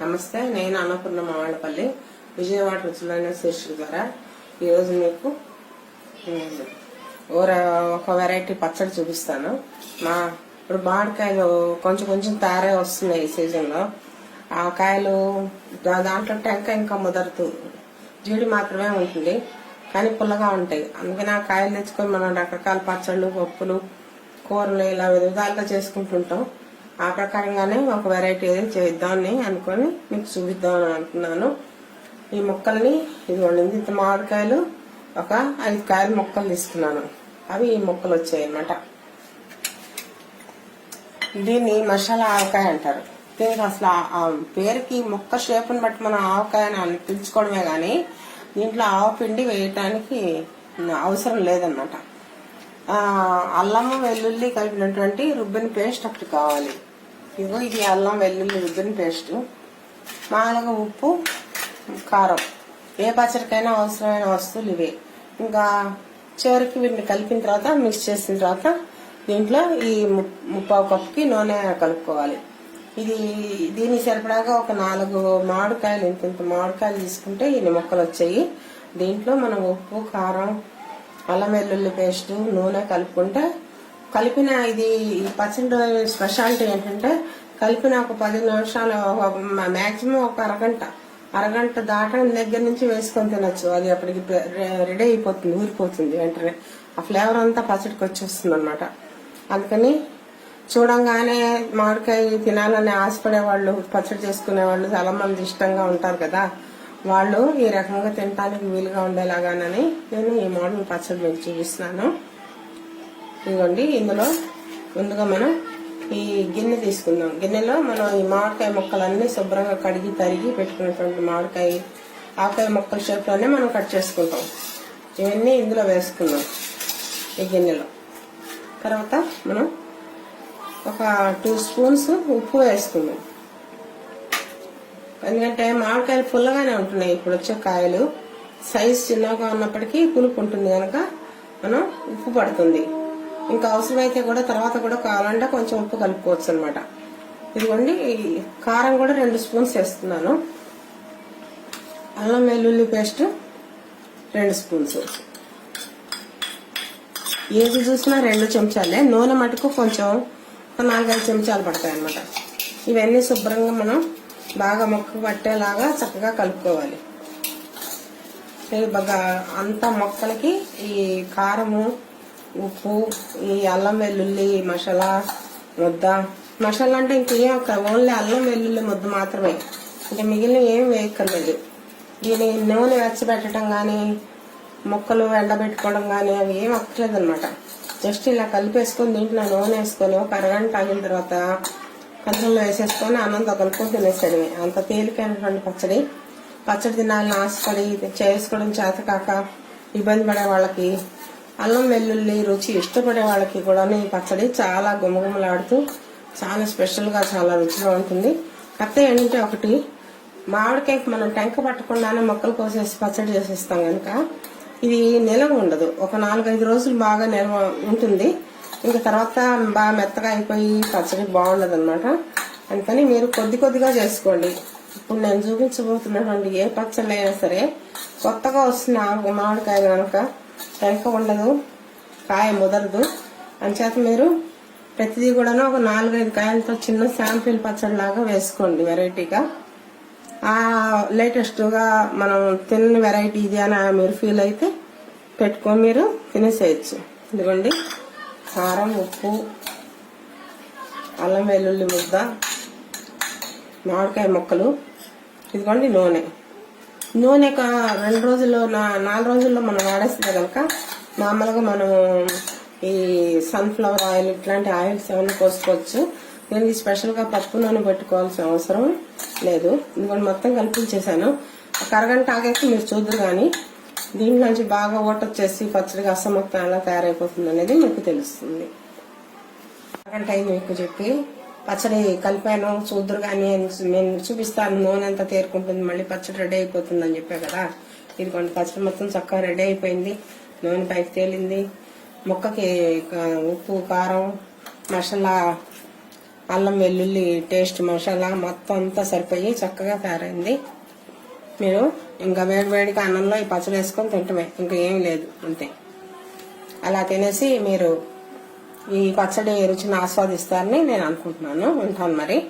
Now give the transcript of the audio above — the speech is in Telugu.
నమస్తే నేను అన్నపూర్ణ మావాళ్ళపల్లి విజయవాడ రుచులైన శీర్షిక ద్వారా. ఈరోజు మీకు ఒక వెరైటీ పచ్చడి చూపిస్తాను. మా ఇప్పుడు మామిడికాయలు కొంచెం కొంచెం తయారై వస్తున్నాయి ఈ సీజన్లో ఆ కాయలు దాంట్లో టెంక ఇంకా ముదరదు. జీడి మాత్రమే ఉంటుంది కానీ పుల్లగా ఉంటాయి. అందుకని ఆ కాయలు తెచ్చుకొని మనం రకరకాల పచ్చళ్ళు పప్పులు కూరలు ఇలా విధాలుగా చేసుకుంటుంటాం. ఆ ప్రకారంగానే ఒక వెరైటీ ఏదో చేద్దామని అనుకొని మీకు చూపిద్దామని అనుకున్నాను ఈ మొక్కల్ని ఇదిగోండి ఇంత మామిడికాయలు ఒక ఐదు కాయల మొక్కలు తీసుకున్నాను. అవి ఈ మొక్కలు వచ్చాయి అన్నమాట దీన్ని మసాలా ఆవకాయ అంటారు. దీనికి అసలు ఆ- పేరుకి మొక్క షేపుని బట్టి మనం ఆవకాయ అని పిలుచుకోవడమే కానీ దీంట్లో ఆవపిండి వేయటానికి అవసరం లేదన్నమాట. అల్లము వెల్లుల్లి కలిపినటువంటి రుబ్బిన పేస్ట్ ఒకటి కావాలి. ఇదిగో ఇది అల్లం వెల్లుల్లి రుబ్బిన పేస్ట్. మామూలుగా ఉప్పు కారం. ఏ పచ్చడికైనా అవసరమైన వస్తువులు ఇవే. ఇంకా చివరికి వీటిని కలిపిన తర్వాత మిక్స్ చేసిన తర్వాత దీంట్లో ఈ ముప్పావు కప్పుకి నూనె కలుపుకోవాలి. ఇది దీనికి సరిపడాగా ఒక నాలుగు మామిడికాయలు ఇంత ఇంత మామిడికాయలు తీసుకుంటే ఇన్ని మొక్కలు వచ్చాయి. దీంట్లో మనం ఉప్పు కారం అల్లం వెల్లుల్లి పేస్ట్ నూనె కలుపుకుంటే కలిపిన ఇది ఈ పచ్చడి స్పెషాలిటీ ఏంటంటే కలిపిన ఒక పది నిమిషాలు మాక్సిమం ఒక అరగంట. అరగంట దాటం దగ్గర నుంచి వేసుకొని తినొచ్చు. అది అప్పటికి రెడీ అయిపోతుంది ఊరిపోతుంది వెంటనే. ఆ ఫ్లేవర్ అంతా పచ్చడికి వచ్చేస్తుంది అనమాట అందుకని చూడంగానే మామిడికాయ తినాలని ఆశపడే వాళ్ళు పచ్చడి చేసుకునే వాళ్ళు చాలా మంది ఇష్టంగా ఉంటారు కదా. వాళ్ళు ఈ రకంగా తినడానికి వీలుగా ఉండేలాగానని నేను ఈ మోడల్ పచ్చడి మీకు చూపిస్తున్నాను. ఇదిగోండి ఇందులో ముందుగా మనం ఈ గిన్నె తీసుకుందాం. గిన్నెలో మనం ఈ మామిడికాయ మొక్కలన్నీ శుభ్రంగా కడిగి తరిగి పెట్టుకున్నటువంటి మామిడికాయ ఆకాయ మొక్కల షేప్లోనే మనం కట్ చేసుకుంటాం. ఇవన్నీ ఇందులో వేసుకుందాం ఈ గిన్నెలో. తర్వాత మనం ఒక టూ స్పూన్స్ ఉప్పు వేసుకుందాం. ఎందుకంటే మామిడికాయలు పుల్లగానే ఉంటున్నాయి. ఇప్పుడు వచ్చే కాయలు సైజ్ చిన్నగా ఉన్నప్పటికీ పులుపు ఉంటుంది కనుక మనం ఉప్పు పడుతుంది. ఇంకా అవసరమైతే కూడా తర్వాత కూడా కావాలంటే కొంచెం ఉప్పు కలుపుకోవచ్చు అనమాట ఇదిగోండి కారం కూడా రెండు స్పూన్స్ వేస్తున్నాను. అల్లం వెల్లుల్లి పేస్ట్ రెండు స్పూన్స్. ఏది చూసినా రెండు చెంచాలే. నూనె మటుకు కొంచెం ఒక నాలుగైదు చెంచాలు పడతాయి అన్నమాట. ఇవన్నీ శుభ్రంగా మనం బాగా మొక్క పట్టేలాగా చక్కగా కలుపుకోవాలి. బాగా అంత మొక్కలకి ఈ కారము ఉప్పు ఈ అల్లం వెల్లుల్లి మసాలా ముద్ద. మసాలా అంటే ఇంకేం ఒక ఓన్లీ అల్లం వెల్లుల్లి ముద్ద మాత్రమే. అంటే మిగిలిన ఏం వేయక్కర్లేదు. దీని నూనె వెచ్చబెట్టడం కానీ మొక్కలు ఎండబెట్టుకోవడం కానీ అవి ఏం అక్కర్లేదు అనమాట జస్ట్ ఇలా కలిపేసుకొని దీంట్లో నూనె వేసుకొని ఒక అరగంట ఆగిన తర్వాత కంచంలో వేసేసుకొని అన్నంతో కలుపుకొని తినేసేయడమే. అంత తేలికైనటువంటి పచ్చడి. పచ్చడి తినాలని ఆశపడి చేసుకోవడం చేత కాక ఇబ్బంది పడే వాళ్ళకి అల్లం వెల్లుల్లి రుచి ఇష్టపడే వాళ్ళకి కూడా ఈ పచ్చడి చాలా గుమగుమలాడుతూ చాలా స్పెషల్గా చాలా రుచిగా ఉంటుంది. కథ ఏంటంటే ఒకటి. మామిడికాయకి మనం టెంక పట్టకుండానే మొక్కలు కోసేసి పచ్చడి చేసేస్తాం కనుక ఇది నిలవ ఉండదు. ఒక నాలుగైదు రోజులు బాగా నిల్వ ఉంటుంది. ఇంకా తర్వాత బాగా మెత్తగా అయిపోయి పచ్చడి బాగుండదు అనమాట అందుకని మీరు కొద్ది కొద్దిగా చేసుకోండి. ఇప్పుడు నేను చూపించబోతున్నటువంటి ఏ పచ్చళ్ళు అయినా సరే కొత్తగా వస్తున్న మామిడికాయ కనుక టెంక ఉండదు కాయ ముదరదు. అంచేత మీరు ప్రతిదీ కూడా ఒక నాలుగైదు కాయలతో చిన్న శాంపిల్ పచ్చడి లాగా వేసుకోండి వెరైటీగా. ఆ మనం తిన్న వెరైటీ ఇది అని మీరు ఫీల్ అయితే పెట్టుకొని మీరు తినేసేయచ్చు. ఇదిగోండి. కారం ఉప్పు అల్లం వెల్లుల్లి ముద్ద మామిడికాయ ముక్కలు. ఇదిగోండి నూనె. నూనె ఒక రెండు రోజుల్లో నా- నాలుగు రోజుల్లో మనం వాడేస్తే కనుక మామూలుగా మనం ఈ సన్ఫ్లవర్ ఆయిల్ ఇట్లాంటి ఆయిల్స్ ఏమైనా పోసుకోవచ్చు. దీనికి స్పెషల్గా పప్పు నూనె పెట్టుకోవాల్సిన అవసరం లేదు. ఇదిగోండి మొత్తం కలిపించేసాను కరగంట ఆగేసి ఆగాక మీరు చూద్దరు కానీ దీంట్లోంచి బాగా ఓటొచ్చేసి పచ్చడిగా అస్సం ఎలా తయారైపోతుంది అనేది మీకు తెలుస్తుంది. అరగంట అయింది మీకు చెప్పి. పచ్చడి కలిపాను చూద్దరు కానీ నేను చూపిస్తాను నూనె అంతా తేరుకుంటుంది మళ్ళీ పచ్చడి రెడీ అయిపోతుంది అని చెప్పా కదా. ఇదిగోండి పచ్చడి మొత్తం చక్కగా రెడీ అయిపోయింది. నూనె పైకి తేలింది. ముక్కకి ఉప్పు కారం మసాలా అల్లం వెల్లుల్లి టేస్ట్ మసాలా మొత్తం అంతా సరిపోయి చక్కగా తయారైంది. మీరు ఇంకా వేడివేడిగా అన్నంలో ఈ పచ్చడి వేసుకొని తింటమే ఇంకా ఏం లేదు అంతే. అలా తినేసి మీరు ఈ పచ్చడి రుచిని ఆస్వాదిస్తారని నేను అనుకుంటున్నాను. ఉంటాను మరి.